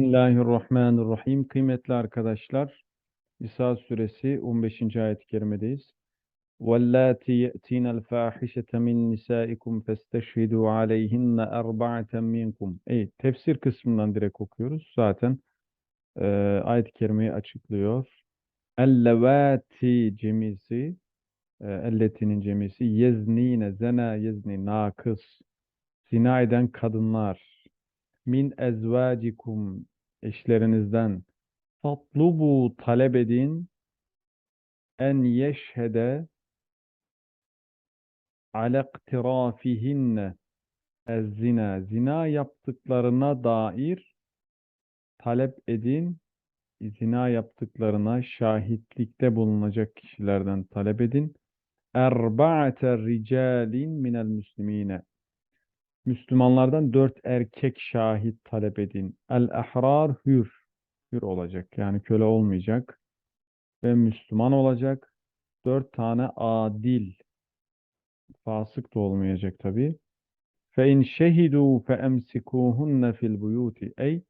Bismillahirrahmanirrahim. Kıymetli arkadaşlar, İsa suresi 15. ayet-i kerimedeyiz. وَاللَّاتِ يَأْتِينَ الْفَاحِشَةَ مِنْ نِسَائِكُمْ فَاسْتَشْهِدُوا عَلَيْهِنَّ أَرْبَعَةً مِنْكُمْ Ey, tefsir kısmından direkt okuyoruz. Zaten e, ayet-i kerimeyi açıklıyor. Ellevati cemisi, e, elletinin cemisi, yeznine, zena yezni, nakıs, zina eden kadınlar, min ezvacikum eşlerinizden fatlubu talep edin. En yeşhede alektirafihinne ez-zina. Zina yaptıklarına dair talep edin. Zina yaptıklarına şahitlikte bulunacak kişilerden talep edin. Erba'ate ricalin minel müslimine Müslümanlardan dört erkek şahit talep edin. El-ehrar hür. Hür olacak. Yani köle olmayacak. Ve Müslüman olacak. Dört tane adil. Fasık da olmayacak tabi. فَاِنْ شَهِدُوا فَاَمْسِكُوهُنَّ فِي الْبُيُوتِ Ey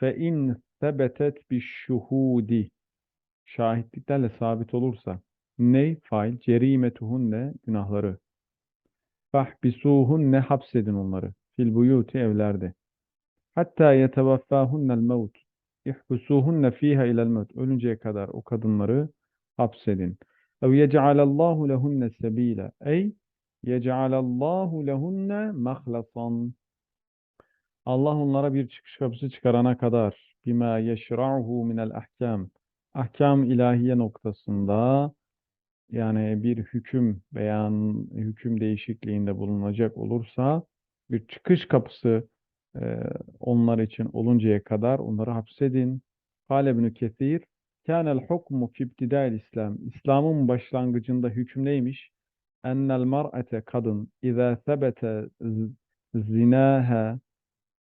فَاِنْ ثَبَتَتْ بِالشُّهُودِ Şahitliklerle sabit olursa ney? Fail. Cerimetuhunne günahları. Fahbisuhunne hapsedin onları. Fil buyuti evlerde. Hatta yetevaffâhunnel mevt. İhbusuhunne fîha ilel mevt. Ölünceye kadar o kadınları hapsedin. Ev yec'alallahu lehunne sebîle. Ey yec'alallahu lehunne mahlasan. Allah onlara bir çıkış kapısı çıkarana kadar bima yeşra'uhu minel ahkam. Ahkam ilahiye noktasında yani bir hüküm veya hüküm değişikliğinde bulunacak olursa bir çıkış kapısı e, onlar için oluncaya kadar onları hapsedin. Kâle ibn Kesir kânel hukmu fi ibtidâil İslam. İslam'ın başlangıcında hüküm neymiş? Ennel mar'ete kadın izâ sebete zinâhe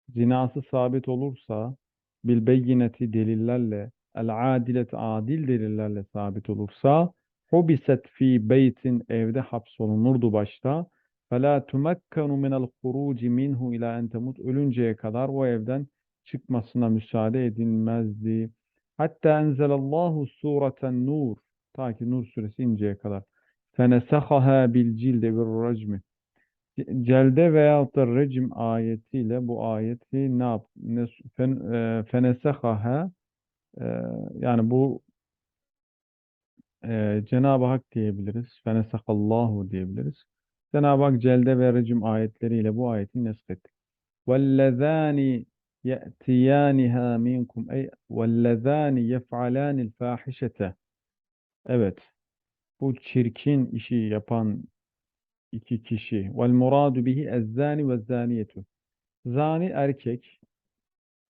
zinası sabit olursa bil beyineti delillerle el adilet adil delillerle sabit olursa hubiset fi beytin evde hapsolunurdu başta. فَلَا تُمَكَّنُ مِنَ الْخُرُوجِ مِنْهُ اِلَى اَنْ تَمُتْ Ölünceye kadar o evden çıkmasına müsaade edilmezdi. Hatta enzelallahu sureten nur. Ta ki Nur suresi inceye kadar. فَنَسَخَهَا بِالْجِلْدِ بِالرَّجْمِ Celde veyahut da recim ayetiyle bu ayeti ne yap? Ne, fen, e, fenesehaha e, yani bu e, Cenab-ı Hak diyebiliriz. Fenesakallahu diyebiliriz. Cenab-ı Hak celde ve recim ayetleriyle bu ayeti neshetti. وَالَّذَانِ يَأْتِيَانِهَا مِنْكُمْ Ey وَالَّذَانِ يَفْعَلَانِ الْفَاحِشَةَ Evet. Bu çirkin işi yapan iki kişi. وَالْمُرَادُ بِهِ اَزَّانِ وَالزَّانِيَةُ Zani erkek.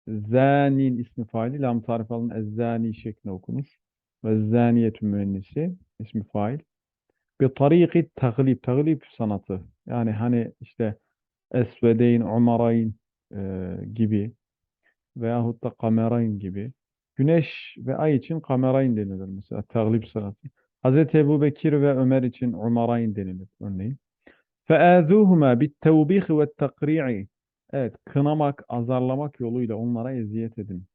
Zanin ismi faili lam tarif alın ezzani şeklinde okunur. Ve zaniyetü müennisi ismi fail. Bir tariki taglib, taglib sanatı. Yani hani işte esvedeyn, umarayn e, gibi veyahut da kamerayn gibi. Güneş ve ay için kamerayn denilir mesela taglib sanatı. Hazreti Ebu Bekir ve Ömer için umarayn denilir örneğin. فَاَذُوهُمَا بِالتَّوْبِخِ وَالتَّقْرِيعِ Evet, kınamak, azarlamak yoluyla onlara eziyet edin.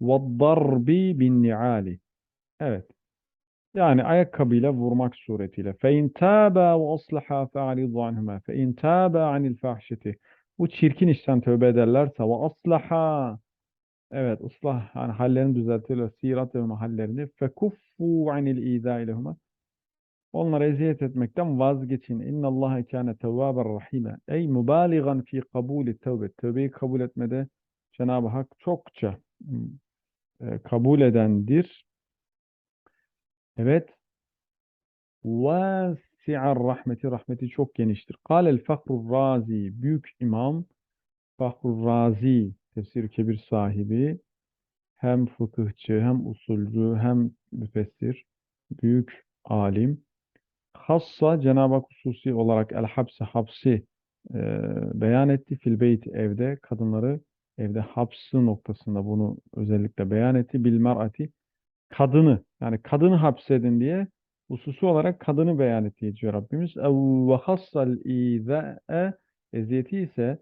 وَالضَّرْبِ بِالنِّعَالِ Evet. Yani ayakkabıyla vurmak suretiyle. فَاِنْ تَابَا وَأَصْلَحَا فَاَعْرِضُ عَنْهُمَا فَاِنْ تَابَا عَنِ الْفَحْشَةِ Bu çirkin işten tövbe ederlerse وَأَصْلَحَا Evet, ıslah, yani hallerini düzeltirler, sirat ve hallerini فَكُفُّوا عَنِ الْاِذَا لَهُمَا Onlara eziyet etmekten vazgeçin. İnna Allah kâne tevvâben rahîme. Ey mübâligan fî kabûli tevbe. Tövbeyi kabul etmede Cenab-ı Hak çokça e, kabul edendir. Evet. Vâsi'ar rahmeti. Rahmeti çok geniştir. Kâlel Fahrur Razi. Büyük imam Fahrur Razi. Tefsir kebir sahibi. Hem fıkıhçı, hem usulcü, hem müfessir. Büyük alim. Hassa Cenab-ı Hak hususi olarak el hapsi hapsi e, beyan etti. Fil beyt evde kadınları evde hapsı noktasında bunu özellikle beyan etti. Bil mer'ati kadını yani kadını hapsedin diye hususi olarak kadını beyan etti diyor Rabbimiz. Ve hassal izâe eziyeti ise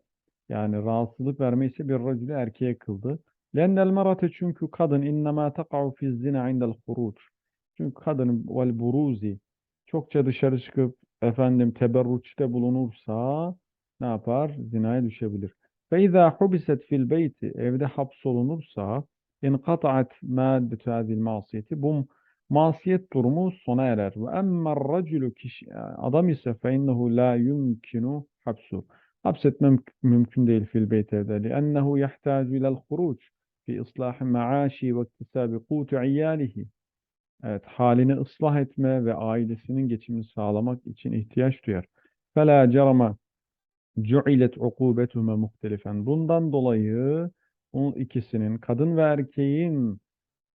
yani rahatsızlık verme ise bir racülü erkeğe kıldı. لأن المرأة çünkü kadın innema taqa'u fi zina indel huruc. Çünkü kadın vel buruzi çokça dışarı çıkıp efendim teberruçte bulunursa ne yapar? Zinaya düşebilir. Fe izâ hubiset fil beyti evde hapsolunursa inqata'at maddetu hadil masiyeti bu masiyet durumu sona erer. Ve emmel raculu kişi adam ise fe innehu la yumkinu hapsu. Hapsetmem mümkün değil fil beyt evde. Li'ennehu yahtacu ilel huruc fi ıslahi maaşi ve iktisabi kutu iyalihi. Evet, halini ıslah etme ve ailesinin geçimini sağlamak için ihtiyaç duyar. فَلَا جَرَمَ جُعِلَتْ عُقُوبَتُهُمَا muhtelifen. Bundan dolayı o ikisinin kadın ve erkeğin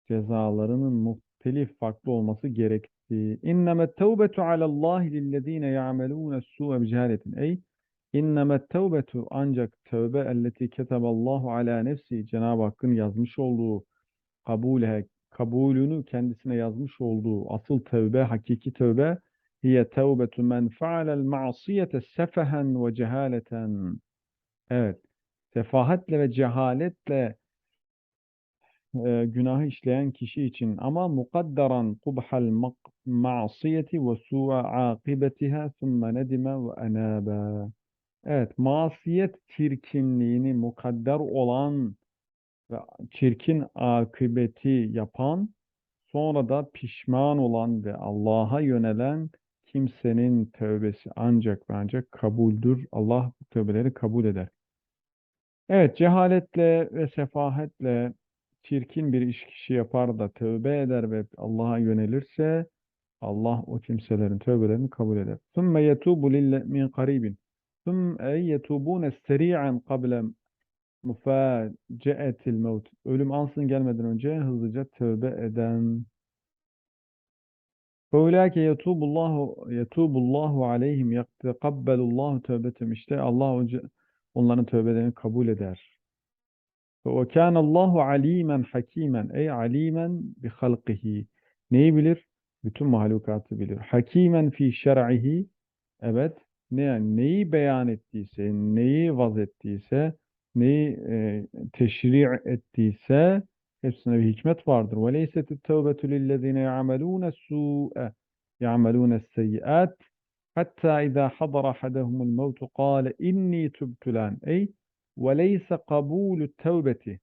cezalarının muhtelif farklı olması gerektiği. İnneme tevbetu alallahi lillezine ya'melûne su'e bicehaletin. Ey inneme tevbetu ancak tövbe elleti keteballahu ala nefsi Cenab-ı Hakk'ın yazmış olduğu kabulhe, kabulünü kendisine yazmış olduğu asıl tövbe, hakiki tövbe hiye tevbetu men fa'alel ma'siyete sefehen ve cehaleten. Evet sefahatle ve cehaletle e, günahı işleyen kişi için ama mukaddaran kubhal ma'siyeti ve su'a akibetiha thumme nedime ve enabe. Evet, masiyet çirkinliğini mukadder olan ve çirkin akıbeti yapan, sonra da pişman olan ve Allah'a yönelen kimsenin tövbesi ancak ve ancak kabuldür. Allah bu tövbeleri kabul eder. Evet, cehaletle ve sefahetle çirkin bir iş kişi yapar da tövbe eder ve Allah'a yönelirse Allah o kimselerin tövbelerini kabul eder. ثُمَّ يَتُوبُ لِلَّ مِنْ قَرِيبٍ ثُمَّ يَتُوبُونَ سَرِيعًا قَبْلَ Mufaceetil mevt. Ölüm ansın gelmeden önce hızlıca tövbe eden. Feulâke yetûbullahu yetûbullahu aleyhim yetekabbelullahu tövbetüm. İşte Allah önce onların tövbelerini kabul eder. Ve kânallahu alîmen hakîmen. Ey alîmen bi halqihi. Neyi bilir? Bütün mahlukatı bilir. Hakîmen fi şer'ihi. Evet. Ne yani neyi beyan ettiyse, neyi vaz ettiyse, neyi e, teşri' ettiyse hepsine bir hikmet vardır. وَلَيْسَتِ التَّوْبَةُ لِلَّذِينَ يَعْمَلُونَ السُّوءَ يَعْمَلُونَ السَّيِّئَاتِ Hatta izâ hadara hadahumul mevtu kâle inni tübtülân. Ey ve leyse kabulü tevbeti.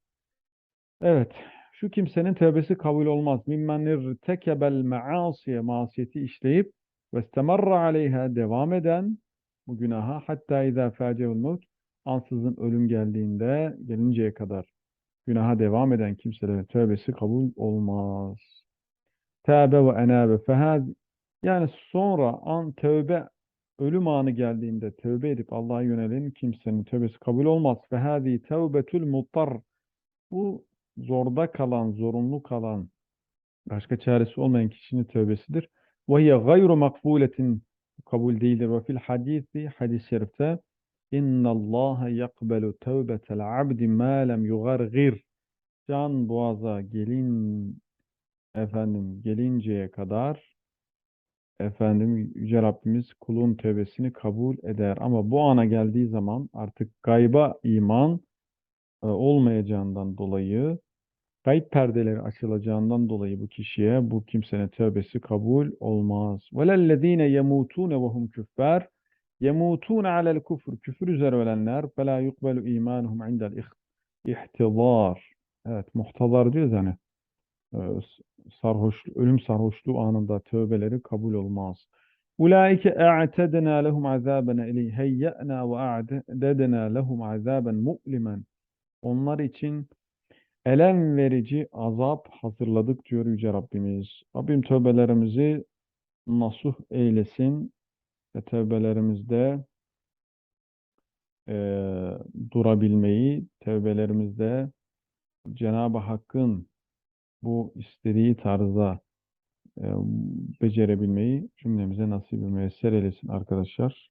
Evet. Şu kimsenin tevbesi kabul olmaz. Mimmen irtekebel measiye masiyeti işleyip ve istemarra aleyha devam eden bu günaha hatta izâ fâcevul mevt ansızın ölüm geldiğinde gelinceye kadar günaha devam eden kimselerin tövbesi kabul olmaz. Tâbe ve enâbe fehâz yani sonra an tövbe ölüm anı geldiğinde tövbe edip Allah'a yönelen kimsenin tövbesi kabul olmaz. Fehâzî tevbetül muttar bu zorda kalan, zorunlu kalan, başka çaresi olmayan kişinin tövbesidir. Ve hiye gayru makbuletin kabul değildir. Ve fil hadisi, hadis-i şerifte İnna Allah yakbelu tevbetel abdi ma lem yugargir. Can boğaza gelin efendim gelinceye kadar efendim Yüce Rabbimiz kulun tövbesini kabul eder. Ama bu ana geldiği zaman artık gayba iman e, olmayacağından dolayı gayb perdeleri açılacağından dolayı bu kişiye bu kimsenin tövbesi kabul olmaz. وَلَلَّذ۪ينَ يَمُوتُونَ وَهُمْ küffar يَمُوتُونَ عَلَى الْكُفْرِ Küfür üzere ölenler فَلَا يُقْبَلُ اِيمَانُهُمْ عِنْدَ الْاِحْتِضَارِ Evet, muhtazar diyoruz yani. Ee, sarhoş, ölüm sarhoşluğu anında tövbeleri kabul olmaz. Ulaike a'tedna lehum azaben eli heyya'na ve a'tedna lehum azaben mu'limen. Onlar için elem verici azap hazırladık diyor Yüce Rabbimiz. Rabbim tövbelerimizi nasuh eylesin ve tövbelerimizde e, durabilmeyi, tövbelerimizde Cenab-ı Hakk'ın bu istediği tarzda becerebilmeyi cümlemize nasip ve müyesser eylesin arkadaşlar.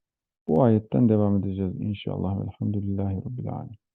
Bu ayetten devam edeceğiz inşallah. Velhamdülillahi Rabbil Alemin.